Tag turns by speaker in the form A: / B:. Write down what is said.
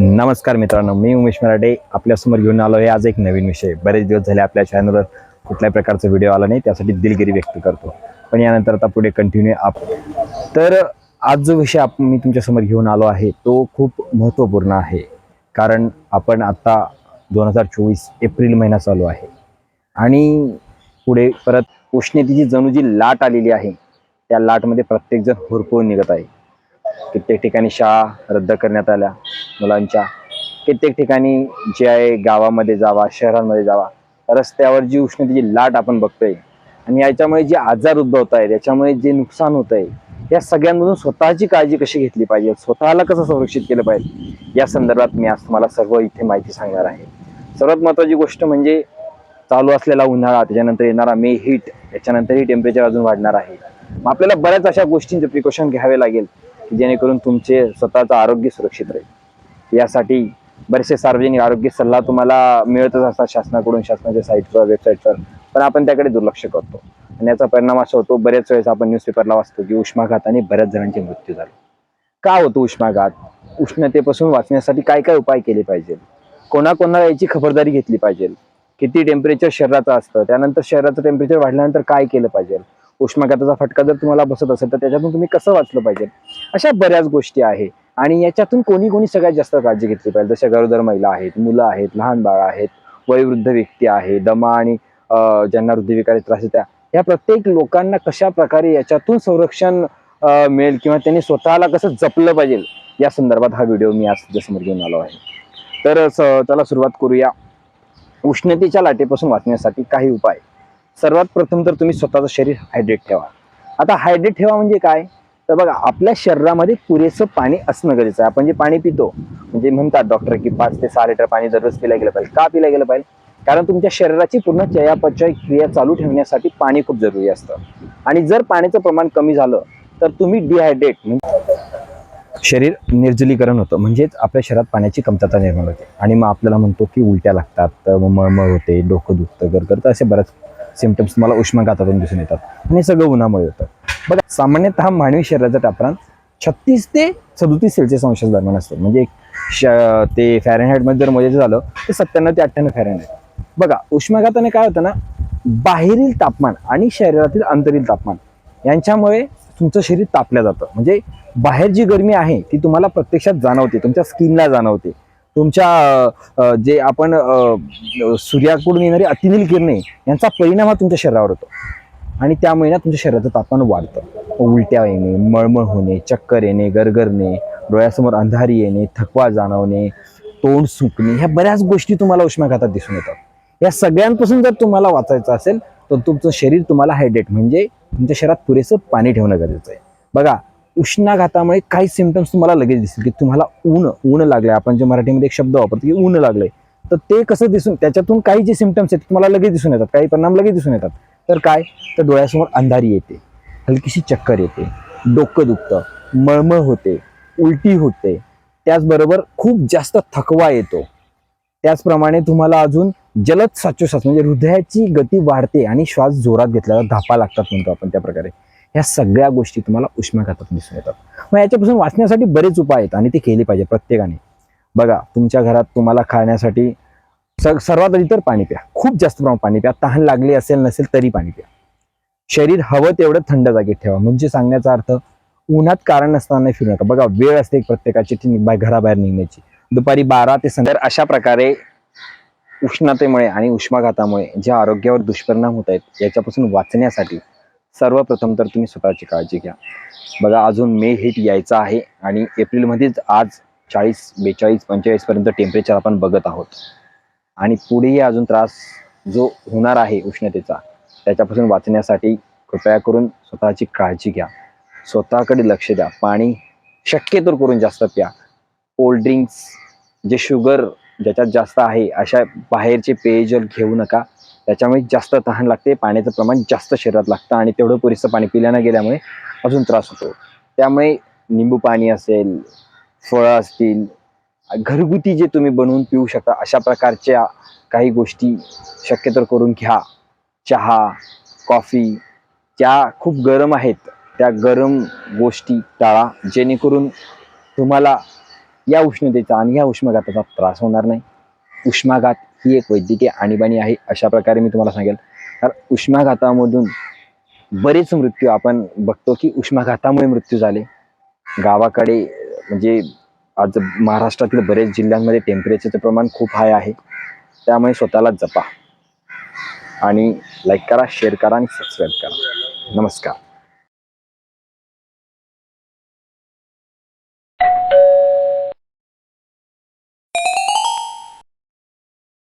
A: नमस्कार मित्रांनो मी उमेश मराठे आपल्यासमोर घेऊन आलो आहे आज एक नवीन विषय. बरेच दिवस झाले आपल्या चॅनलवर कुठल्याही प्रकारचा व्हिडिओ आला नाही त्यासाठी दिलगिरी व्यक्त करतो. पण यानंतर आता पुढे कंटिन्यू आप तर आज जो विषय आप मी तुमच्यासमोर घेऊन आलो आहे तो खूप महत्त्वपूर्ण आहे. कारण आपण आत्ता दोन हजार चोवीस एप्रिल महिना चालू आहे. आणि पुढे परत उष्णतेची जणू जी लाट आलेली आहे त्या लाटमध्ये प्रत्येकजण होरपळून निघत आहे. कित्येक ठिकाणी शाळा रद्द करण्यात आल्या मुलांच्या. कित्येक ठिकाणी जे आहे गावामध्ये जावा शहरांमध्ये जावा रस्त्यावर जी उष्णतेची लाट आपण बघतोय आणि याच्यामुळे जे आजार उद्भवत आहेत याच्यामुळे जे नुकसान होत आहे या सगळ्यांमधून स्वतःची काळजी कशी घेतली पाहिजे? स्वतःला कसं संरक्षित केलं पाहिजे? या संदर्भात मी आज तुम्हाला सर्व इथे माहिती सांगणार आहे. सर्वात महत्त्वाची गोष्ट म्हणजे चालू असलेला उन्हाळा त्याच्यानंतर येणारा मे हीट याच्यानंतरही टेम्परेचर अजून वाढणार आहे. मग आपल्याला बऱ्याच अशा गोष्टींचे प्रिकॉशन घ्यावे लागेल की जेणेकरून तुमचे स्वतःचं आरोग्य सुरक्षित राहील. यासाठी बरेचसे सार्वजनिक आरोग्य सल्ला तुम्हाला मिळतच असतात शासनाकडून शासनाच्या साईटवर वेबसाईटवर पण आपण त्याकडे दुर्लक्ष करतो. आणि याचा परिणाम असा होतो बऱ्याच वेळेस आपण न्यूजपेपरला वाचतो की उष्माघाताने बऱ्याच जणांचे मृत्यू झाले. का होतो उष्माघात? उष्णतेपासून वाचण्यासाठी काय काय उपाय केले पाहिजे? कोणाकोणाला याची खबरदारी घेतली पाहिजे? किती टेम्परेचर शरीराचं असतं. त्यानंतर शरीराचं टेम्परेचर वाढल्यानंतर काय केलं पाहिजे? उष्माघाताचा फटका जर तुम्हाला बसत असेल तर त्याच्यातून तुम्ही कसं वाचलं पाहिजे? अशा बऱ्याच गोष्टी आहे आणि याच्यातून कोणी कोणी सगळ्यात जास्त काळजी घेतली पाहिजे. जशा गरोदर महिला आहेत मुलं आहेत लहान बाळ आहेत वयोवृद्ध व्यक्ती आहे दमा आणि ज्यांना हृदयविकाराचे त्रास आहे त्या या प्रत्येक लोकांना कशा प्रकारे याच्यातून संरक्षण मिळेल किंवा त्यांनी स्वतःला कसं जपलं पाहिजे या संदर्भात हा व्हिडिओ मी आज तुझ्यासमोर घेऊन आलो आहे. तर त्याला सुरुवात करूया. उष्णतेच्या लाटेपासून वाचण्यासाठी काही उपाय. सर्वात प्रथम तर तुम्ही स्वतःचं शरीर हायड्रेट ठेवा. आता हायड्रेट ठेवा म्हणजे काय? तर बघा आपल्या शरीरामध्ये पुरेसं पाणी असणं गरजेचं आहे. आपण जे पाणी पितो म्हणजे म्हणतात डॉक्टर की पाच ते सहा लिटर पाणी दररोज पिलं गेलं पाहिजे. का पिलं गेलं पाहिजे? कारण तुमच्या शरीराची पूर्ण चयापचय क्रिया चालू ठेवण्यासाठी पाणी खूप जरुरी असतं. आणि जर पाण्याचं प्रमाण कमी झालं तर तुम्ही डिहायड्रेट शरीर निर्जलीकरण होतं. म्हणजेच आपल्या शरीरात पाण्याची कमतरता निर्माण होते. आणि मग आपल्याला म्हणतो की उलट्या लागतात मग मळमळ होते डोकं दुखतं गरगरत असे बऱ्याच सिमटम्स तुम्हाला उष्माघातातून दिसून येतात. आणि हे सगळं उन्हामुळे होतं. बघा सामान्यतः मानवी शरीराचं तापमान छत्तीस ते सदोतीस सेल्सिअस अंशाच्या दरम्यान असतं. म्हणजे श ते फॅरेनहाईटमध्ये जर मजेचं झालं तर सत्त्याण्णव ते अठ्ठ्याण्णव फॅरेनहाईट बघा उष्माघाताने काय होतं ना बाहेरील तापमान आणि शरीरातील अंतरील तापमान यांच्यामुळे तुमचं शरीर तापलं जातं. म्हणजे बाहेर जी गरमी आहे ती तुम्हाला प्रत्यक्षात जाणवते तुमच्या स्किनला जाणवते. तुमच्या जे आपण सूर्याकडून येणारी अतिनील किरणे यांचा परिणाम हा तुमच्या शरीरावर होतो. आणि त्यामुळे ना तुमच्या शरीराचं तापमान वाढतं. उलट्या येणे मळमळ होणे चक्कर येणे गरगरणे डोळ्यासमोर अंधारी येणे थकवा जाणवणे तोंड सुकणे ह्या बऱ्याच गोष्टी तुम्हाला उष्माघातात दिसून येतात. या सगळ्यांपासून जर तुम्हाला वाचायचं असेल तर तुमचं शरीर तुम्हाला हायड्रेट म्हणजे तुमच्या शरीरात पुरेसं पाणी ठेवणं गरजेचं आहे. बघा उष्णाघातामुळे काही सिमटम्स तुम्हाला लगेच दिसतील की तुम्हाला ऊन ऊन लागलंय. आपण जे मराठीमध्ये एक शब्द वापरतो की ऊन लागलंय. तर ते कसं दिसून त्याच्यातून काही जे सिमटम्स आहेत तुम्हाला लगेच दिसून येतात. काही परिणाम लगेच दिसून येतात. तर काय? तर डोळ्यासमोर अंधारी येते. हलकीशी चक्कर येते. डोकं दुखतं. मळमळ होते. उलटी होते. त्याचबरोबर खूप जास्त थकवा येतो. त्याचप्रमाणे तुम्हाला अजून जलद साचोश्वास म्हणजे हृदयाची गती वाढते आणि श्वास जोरात घेतल्यावर धापा लागतात म्हणतो आपण त्या प्रकारे. ह्या सगळ्या गोष्टी तुम्हाला उष्माघातात दिसून येतात. मग याच्यापासून वाचण्यासाठी बरेच उपाय आहेत आणि ते केले पाहिजे प्रत्येकाने. बघा तुमच्या घरात तुम्हाला खाण्यासाठी स सर्वात आधी तर पाणी प्या. खूप जास्त प्रमाणात पाणी प्या. तहान लागली असेल नसेल तरी पाणी प्या. शरीर हवं तेवढं थंड जागेत ठेवा. म्हणजे सांगण्याचा अर्थ उन्हात कारण नसताना फिरू नका. बघा वेळ असते प्रत्येकाची ती बाय घराबाहेर निघण्याची. दुपारी बारा ते संध्या अशा प्रकारे उष्णतेमुळे आणि उष्माघातामुळे ज्या आरोग्यावर दुष्परिणाम होत आहेत याच्यापासून वाचण्यासाठी सर्वप्रथम तर तुम्ही स्वतःची काळजी घ्या. बघा अजून मे हिट यायचा आहे आणि एप्रिलमध्येच आज चाळीस बेचाळीस पंचेचाळीसपर्यंत टेम्परेचर आपण बघत आहोत. आणि पुढेही अजून त्रास जो होणार आहे उष्णतेचा त्याच्यापासून वाचण्यासाठी कृपया करून स्वतःची काळजी घ्या. स्वतःकडे लक्ष द्या. पाणी शक्यतो करून जास्त प्या. कोल्ड ड्रिंक्स जे शुगर ज्याच्यात जास्त आहे अशा बाहेरचे पेयजल घेऊ नका त्याच्यामुळे जास्त तहान लागते पाण्याचं प्रमाण जास्त शरीरात लागतं आणि तेवढं पुरेसं पाणी पिल्यानं गेल्यामुळे अजून त्रास होतो. त्यामुळे निंबू पाणी असेल फळं असतील घरगुती जे तुम्ही बनवून पिऊ शकता अशा प्रकारच्या काही गोष्टी शक्यतो करून घ्या. चहा कॉफी त्या खूप गरम आहेत त्या गरम गोष्टी टाळा जेणेकरून तुम्हाला या उष्णतेचा आणि या उष्माघाताचा त्रास होणार नाही. उष्माघात ही एक वैद्यकीय आणीबाणी आहे अशा प्रकारे मी तुम्हाला सांगेल. तर उष्माघातामधून बरेच मृत्यू आपण बघतो की उष्माघातामुळे मृत्यू झाले. गावाकडे म्हणजे आज महाराष्ट्रातील बरेच जिल्ह्यांमध्ये टेम्परेचरचं प्रमाण खूप हाय आहे. त्यामुळे स्वतःला जपा. आणि लाईक करा शेअर करा आणि सबस्क्राईब करा. नमस्कार.